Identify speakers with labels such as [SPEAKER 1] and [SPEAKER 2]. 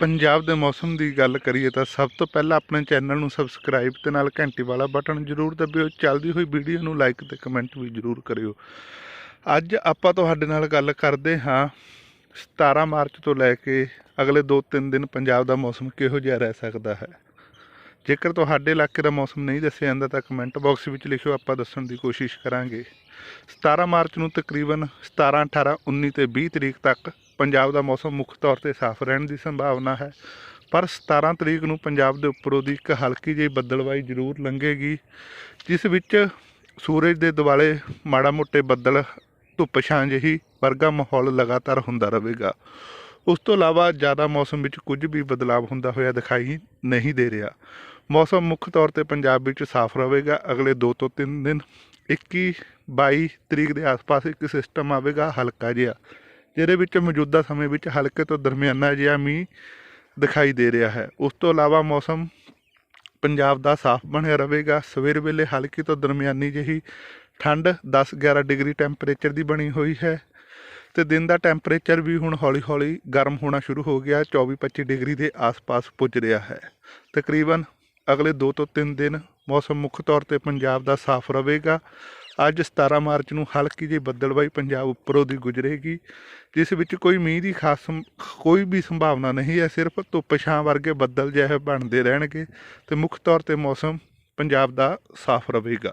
[SPEAKER 1] ਪੰਜਾਬ ਦੇ ਮੌਸਮ ਦੀ ਗੱਲ ਕਰੀਏ ਤਾਂ ਸਭ ਤੋਂ ਪਹਿਲਾਂ ਆਪਣੇ ਚੈਨਲ ਨੂੰ ਸਬਸਕ੍ਰਾਈਬ ਤੇ ਨਾਲ ਘੰਟੀ ਵਾਲਾ ਬਟਨ ਜ਼ਰੂਰ ਦਬਿਓ। ਚੱਲਦੀ ਹੋਈ ਵੀਡੀਓ ਨੂੰ ਲਾਈਕ ਤੇ ਕਮੈਂਟ ਵੀ ਜ਼ਰੂਰ ਕਰਿਓ। ਅੱਜ ਆਪਾਂ ਤੁਹਾਡੇ ਨਾਲ ਗੱਲ ਕਰਦੇ ਹਾਂ 17 ਮਾਰਚ ਤੋਂ ਲੈ ਕੇ ਅਗਲੇ 2-3 ਦਿਨ ਪੰਜਾਬ ਦਾ ਮੌਸਮ ਕਿਹੋ ਜਿਹਾ ਰਹਿ ਸਕਦਾ ਹੈ। ਜੇਕਰ ਤੁਹਾਡੇ ਇਲਾਕੇ ਦਾ ਮੌਸਮ ਨਹੀਂ ਦੱਸਿਆ ਜਾਂਦਾ ਤਾਂ ਕਮੈਂਟ ਬਾਕਸ ਵਿੱਚ ਲਿਖਿਓ, ਆਪਾਂ ਦੱਸਣ ਦੀ ਕੋਸ਼ਿਸ਼ ਕਰਾਂਗੇ। 17 ਮਾਰਚ ਨੂੰ ਤਕਰੀਬਨ 17 18 19 ਤੇ 20 ਤਰੀਕ ਤੱਕ ਪੰਜਾਬ ਦਾ ਮੌਸਮ ਮੁੱਖ ਤੌਰ ਤੇ ਸਾਫ਼ ਰਹਿਣ ਦੀ ਸੰਭਾਵਨਾ ਹੈ। ਪਰ 17 ਤਰੀਕ ਨੂੰ ਪੰਜਾਬ ਦੇ ਉੱਪਰੋਂ ਦੀ ਇੱਕ ਹਲਕੀ ਜਿਹੀ ਬੱਦਲਵਾਈ ਜ਼ਰੂਰ ਲੰਘੇਗੀ, ਜਿਸ ਵਿੱਚ ਸੂਰਜ ਦੇ ਦੁਆਲੇ ਮਾੜਾ ਮੋਟੇ ਬੱਦਲ, ਧੁੱਪ ਛਾਂ ਜਿਹੀ ਵਰਗਾ ਮਾਹੌਲ ਲਗਾਤਾਰ ਹੁੰਦਾ ਰਹੇਗਾ। ਉਸ ਤੋਂ ਇਲਾਵਾ ਜ਼ਿਆਦਾ ਮੌਸਮ ਵਿੱਚ ਕੁਝ ਵੀ ਬਦਲਾਅ ਹੁੰਦਾ ਹੋਇਆ ਦਿਖਾਈ ਨਹੀਂ ਦੇ ਰਿਹਾ। ਮੌਸਮ ਮੁੱਖ ਤੌਰ ਤੇ ਪੰਜਾਬ ਵਿੱਚ ਸਾਫ਼ ਰਹੇਗਾ। ਅਗਲੇ 2 ਤੋਂ 3 ਦਿਨ 21 22 ਤਰੀਕ ਦੇ ਆਸ-ਪਾਸ ਇੱਕ ਸਿਸਟਮ ਆਵੇਗਾ ਹਲਕਾ ਜਿਹਾ। ਜਿਹਦੇ ਵਿੱਚ ਮੌਜੂਦਾ ਸਮੇਂ ਵਿੱਚ ਹਲਕੇ ਤੋਂ ਦਰਮਿਆਨਾ ਜਿਹਾ ਮੀਂਹ ਦਿਖਾਈ ਦੇ ਰਿਹਾ ਹੈ। ਉਸ ਤੋਂ ਇਲਾਵਾ ਮੌਸਮ ਪੰਜਾਬ ਦਾ ਸਾਫ਼ ਬਣਿਆ ਰਹੇਗਾ। ਸਵੇਰ ਵੇਲੇ ਹਲਕੀ ਤੋਂ ਦਰਮਿਆਨੀ ਜਿਹੀ ਠੰਡ 10-11 ਡਿਗਰੀ ਟੈਂਪਰੇਚਰ ਦੀ ਬਣੀ ਹੋਈ ਹੈ ਤੇ ਦਿਨ ਦਾ ਟੈਂਪਰੇਚਰ ਵੀ ਹੁਣ ਹੌਲੀ-ਹੌਲੀ ਗਰਮ ਹੋਣਾ ਸ਼ੁਰੂ ਹੋ ਗਿਆ। 24-25 ਡਿਗਰੀ ਦੇ ਆਸ-ਪਾਸ ਪੁੱਜ ਰਿਹਾ ਹੈ। ਤਕਰੀਬਨ ਅਗਲੇ 2 ਤੋਂ 3 ਦਿਨ ਮੌਸਮ ਮੁੱਖ ਤੌਰ ਤੇ ਪੰਜਾਬ ਦਾ ਸਾਫ਼ ਰਹੇਗਾ। ਅੱਜ 17 ਮਾਰਚ ਨੂੰ ਹਲਕੀ ਜਿਹੀ ਬੱਦਲਬਾਈ ਪੰਜਾਬ ਉੱਪਰੋਂ ਦੀ ਗੁਜ਼ਰੇਗੀ, ਜਿਸ ਵਿੱਚ ਕੋਈ ਮੀਂਹ ਦੀ ਖਾਸ ਕੋਈ ਵੀ ਸੰਭਾਵਨਾ ਨਹੀਂ ਹੈ, ਸਿਰਫ ਧੁੱਪ ਛਾਂ ਵਰਗੇ ਬੱਦਲ ਜਿਹੇ ਬਣਦੇ ਰਹਿਣਗੇ ਤੇ ਮੁੱਖ ਤੌਰ ਤੇ ਮੌਸਮ ਪੰਜਾਬ ਦਾ ਸਾਫ਼ ਰਹੇਗਾ।